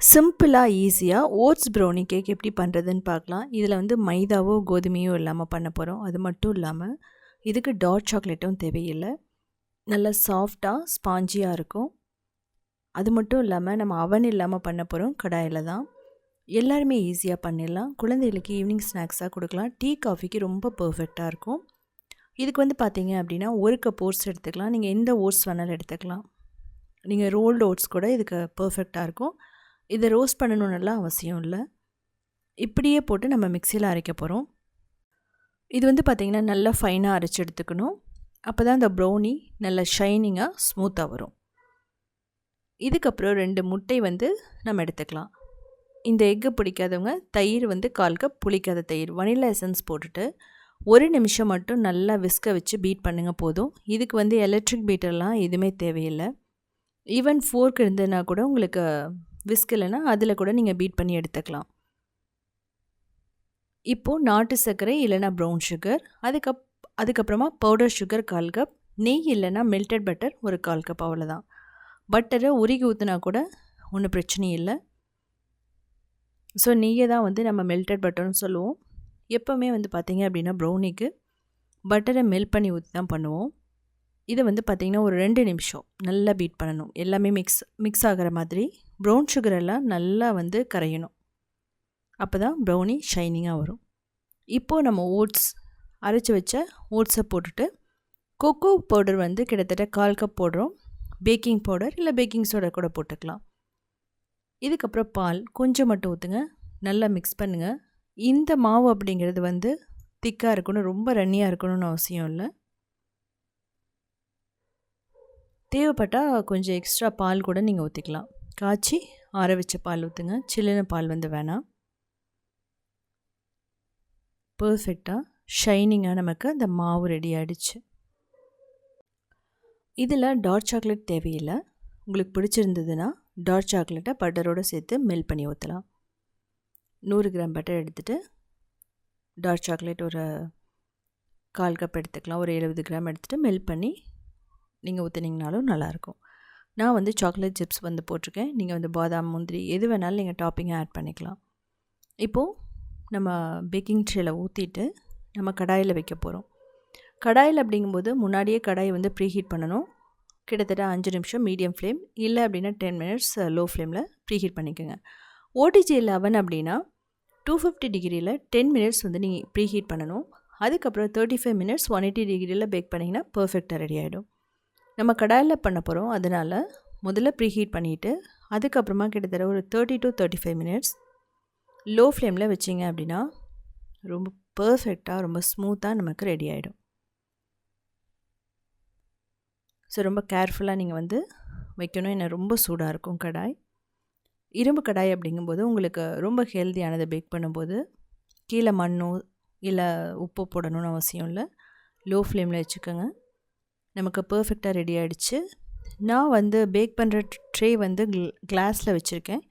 சிம்பிளாக ஈஸியாக oats brownie cake எப்படி பண்ணுறதுன்னு பார்க்கலாம். இதில் வந்து மைதாவோ கோதுமையோ இல்லாமல் பண்ண போகிறோம் அது மட்டும் இல்லாமல் இதுக்கு டார்க் சாக்லேட்டும் தேவையில்லை. நல்லா சாஃப்டாக ஸ்பாஞ்சியாக இருக்கும். அது மட்டும் இல்லாமல் நம்ம அவன் இல்லாமல் பண்ண போகிறோம் கடாயில் தான். எல்லாருமே ஈஸியாக பண்ணிடலாம். குழந்தைகளுக்கு ஈவினிங் ஸ்நாக்ஸாக கொடுக்கலாம். டீ காஃபிக்கு ரொம்ப பர்ஃபெக்டாக இருக்கும். இதுக்கு வந்து பார்த்தீங்க அப்படின்னா ஒரு கப் ஓட்ஸ் எடுத்துக்கலாம். நீங்கள் எந்த ஓட்ஸ் வேணாலும் எடுத்துக்கலாம். நீங்கள் ரோல்டு ஓட்ஸ் கூட இதுக்கு பர்ஃபெக்டாக இருக்கும். இதை ரோஸ்ட் பண்ணணுன்னெல்லாம் அவசியம் இல்லை. இப்படியே போட்டு நம்ம மிக்சியில் அரைக்க போகிறோம் இது வந்து பார்த்திங்கன்னா நல்லா ஃபைனாக அரைச்சி எடுத்துக்கணும். அப்போ தான் இந்த ப்ரௌனி நல்லா ஷைனிங்காக ஸ்மூத்தாக வரும். இதுக்கப்புறம் ரெண்டு முட்டை வந்து நம்ம எடுத்துக்கலாம். இந்த எக்கு பிடிக்காதவங்க தயிர் வந்து கால் கப் புளிக்காத தயிர் வனிலா எசன்ஸ் போட்டுட்டு ஒரு நிமிஷம் மட்டும் நல்லா விஸ்க வச்சு பீட் பண்ணுங்கள் போதும். இதுக்கு வந்து எலக்ட்ரிக் பீட்டர்லாம் எதுவுமே தேவையில்லை. ஈவன் ஃபோர்க் இருந்ததுன்னா கூட உங்களுக்கு விஸ்க் இல்லைன்னா அதில் கூட நீங்கள் பீட் பண்ணி எடுத்துக்கலாம். இப்போது நாட்டு சர்க்கரை இல்லைனா ப்ரௌன் சுகர் அதுக்கப் அதுக்கப்புறமா பவுடர் சுகர் கால் கப் நெய் இல்லைன்னா மெல்டட் பட்டர் ஒரு கால் கப் அவ்வளோதான் பட்டரை உருகி ஊற்றினா கூட ஒன்றும் பிரச்சனை இல்லை. ஸோ நெய்யை தான் வந்து நம்ம மெல்டட் பட்டர்னு சொல்லுவோம். எப்போவுமே வந்து பார்த்திங்க அப்படின்னா ப்ரௌனிக்கு பட்டரை மெல்ட் பண்ணி ஊற்றி தான் பண்ணுவோம். இதை வந்து பார்த்திங்கன்னா ஒரு ரெண்டு நிமிஷம் நல்லா பீட் பண்ணணும். எல்லாமே மிக்ஸ் மிக்ஸ் ஆகிற மாதிரி ப்ரௌன் சுகர் எல்லாம் நல்லா வந்து கரையணும். அப்போ தான் ப்ரௌனி ஷைனிங்காக வரும். இப்போது நம்ம ஓட்ஸ் அரைச்சி வச்ச ஓட்ஸை போட்டுட்டு கொக்கோ பவுடர் வந்து கிட்டத்தட்ட கால் கப் போடுறோம். பேக்கிங் பவுடர் இல்லை பேக்கிங் சோடா கூட போட்டுக்கலாம். இதுக்கப்புறம் பால் கொஞ்சம் மட்டும் ஊற்றுங்க நல்லா மிக்ஸ் பண்ணுங்கள் இந்த மாவு அப்படிங்கிறது வந்து திக்காக இருக்கணும் ரொம்ப ரன்னியாக இருக்கணும்னு அவசியம் இல்லை. தேவைப்பட்டால் கொஞ்சம் எக்ஸ்ட்ரா பால் கூட நீங்கள் ஊற்றிக்கலாம் காய்ச்சி ஆற வச்ச பால் ஊற்றுங்க சில்லுன பால் வந்து வேணாம். பர்ஃபெக்டாக ஷைனிங்காக நமக்கு அந்த மாவு ரெடி ஆகிடுச்சு இதில் டார்க் சாக்லேட் தேவையில்லை. உங்களுக்கு பிடிச்சிருந்ததுன்னா டார்க் சாக்லேட்டை பட்டரோடு சேர்த்து மெல்ட் பண்ணி ஊற்றலாம் நூறு கிராம் பட்டர் எடுத்துகிட்டு டார்க் சாக்லேட் ஒரு கால் கப் எடுத்துக்கலாம். ஒரு எழுபது கிராம் எடுத்துகிட்டு மெல்ட் பண்ணி நீங்கள் ஊற்றுனீங்கனாலும் நல்லாயிருக்கும். நான் வந்து சாக்லேட் சிப்ஸ் வந்து போட்டிருக்கேன். நீங்கள் வந்து பாதாம் முந்திரி எது வேணாலும் நீங்கள் டாப்பிங்கை ஆட் பண்ணிக்கலாம். இப்போது நம்ம பேக்கிங் ட்ரேயில் ஊற்றிட்டு நம்ம கடாயில் வைக்க போகிறோம் கடாயில் அப்படிங்கும்போது முன்னாடியே கடாயை வந்து ப்ரீஹீட் பண்ணணும். கிட்டத்தட்ட அஞ்சு நிமிஷம் மீடியம் ஃப்ளேம் இல்லை அப்படின்னா டென் மினிட்ஸ் லோ ஃப்ளேமில் ப்ரீஹீட் பண்ணிக்கோங்க ஓடிஜி லெவன் அப்படின்னா டூ ஃபிஃப்டி டிகிரியில் டென் மினிட்ஸ் வந்து நீங்கள் ப்ரீஹீட் பண்ணணும். அதுக்கப்புறம் thirty five minutes one eighty டிகிரியில் பேக் பண்ணிங்கன்னா பர்ஃபெக்டாக ரெடி ஆகிடும் நம்ம கடாயில் பண்ண போகிறோம். அதனால் முதல்ல ப்ரீஹீட் பண்ணிவிட்டு அதுக்கப்புறமா கிட்டத்தட்ட ஒரு thirty to thirty five minutes low ஃப்ளேமில் வச்சிங்க அப்படின்னா ரொம்ப பர்ஃபெக்டாக ரொம்ப ஸ்மூத்தாக நமக்கு ரெடி ஆகிடும் ஸோ ரொம்ப கேர்ஃபுல்லாக நீங்கள் வந்து வைக்கணும். ஏன்னா ரொம்ப சூடாக இருக்கும் கடாய். இரும்பு கடாய் அப்படிங்கும்போது உங்களுக்கு ரொம்ப ஹெல்த்தியானதை பேக் பண்ணும்போது கீழே மண்ணோ இல்லை உப்பு போடணும்னு அவசியம் இல்லை. லோ ஃப்ளேமில் வச்சுக்கோங்க. நமக்கு பர்ஃபெக்டாக ரெடி ஆகிடுச்சு நான் வந்து பேக் பண்ணுற ட்ரே வந்து கிளாஸில் வச்சுருக்கேன்.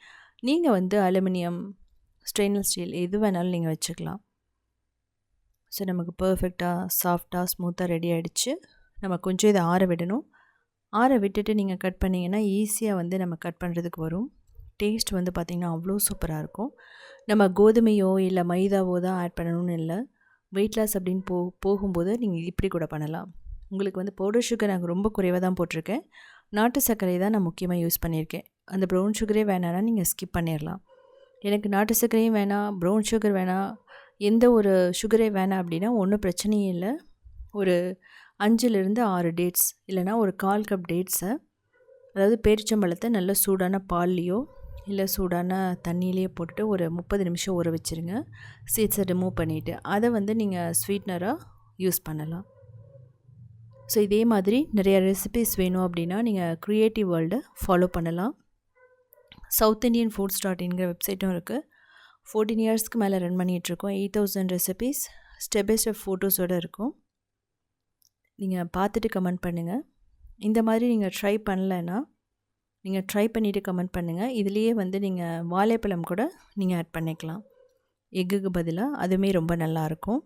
நீங்கள் வந்து அலுமினியம் ஸ்டெயின்லெஸ் ஸ்டீல் எது வேணாலும் நீங்கள் வச்சுக்கலாம். ஸோ நமக்கு பர்ஃபெக்டாக சாஃப்டாக ஸ்மூத்தாக ரெடி ஆகிடுச்சு நம்ம கொஞ்சம் இதை ஆற விடணும். ஆற விட்டுட்டு நீங்கள் கட் பண்ணிங்கன்னா ஈஸியாக வந்து நம்ம கட் பண்ணுறதுக்கு வரும். டேஸ்ட் வந்து பார்த்திங்கன்னா அவ்வளோ சூப்பராக இருக்கும். நம்ம கோதுமையோ இல்லை மைதாவோ தான் ஆட் பண்ணணும்னு இல்லை. வெயிட் லாஸ் அப்படின்னு போ போகும்போது நீங்கள் இப்படி கூட பண்ணலாம். உங்களுக்கு வந்து பவுடர் சுகர் நாங்கள் ரொம்ப குறைவாக தான் போட்டிருக்கேன். நாட்டு சர்க்கரை தான் நான் முக்கியமாக யூஸ் பண்ணியிருக்கேன். அந்த ப்ரௌன் சுகரே வேணான்னா நீங்கள் ஸ்கிப் பண்ணிடலாம் எனக்கு நாட்டு சர்க்கரையும் வேணாம் ப்ரௌன் சுகர் வேணாம் எந்த ஒரு சுகரே வேணாம் அப்படின்னா ஒன்றும் பிரச்சனையும் இல்லை. ஒரு அஞ்சுலேருந்து ஆறு டேட்ஸ் இல்லைனா ஒரு கால் கப் டேட்ஸை அதாவது பேரிச்சம்பழத்தை நல்ல சூடான பால்லையோ இல்லை சூடான தண்ணியிலையோ போட்டுட்டு ஒரு முப்பது நிமிஷம் ஊற வச்சுருங்க. சீட்ஸை ரிமூவ் பண்ணிவிட்டு அதை வந்து நீங்கள் ஸ்வீட்னராக யூஸ் பண்ணலாம். ஸோ இதே மாதிரி நிறைய ரெசிபிஸ் வேணும் அப்படின்னா நீங்கள் க்ரியேட்டிவ் வேர்ல்டை ஃபாலோ பண்ணலாம். சவுத் இண்டியன் ஃபுட்ஸ் டாட் இன்கிற வெப்சைட்டும் இருக்குது ஃபோர்டீன் இயர்ஸ்க்கு மேலே ரன் பண்ணிகிட்ருக்கோம் eight thousand recipes step by step ஃபோட்டோஸோடு இருக்கும். நீங்கள் பார்த்துட்டு கமெண்ட் பண்ணுங்கள் இந்த மாதிரி நீங்கள் ட்ரை பண்ணலைன்னா நீங்கள் ட்ரை பண்ணிவிட்டு கமெண்ட் பண்ணுங்கள் இதுலேயே வந்து நீங்கள் வாழைப்பழம் கூட நீங்கள் ஆட் பண்ணிக்கலாம். எக்குக்கு பதிலாக அதுவுமே ரொம்ப நல்லாயிருக்கும்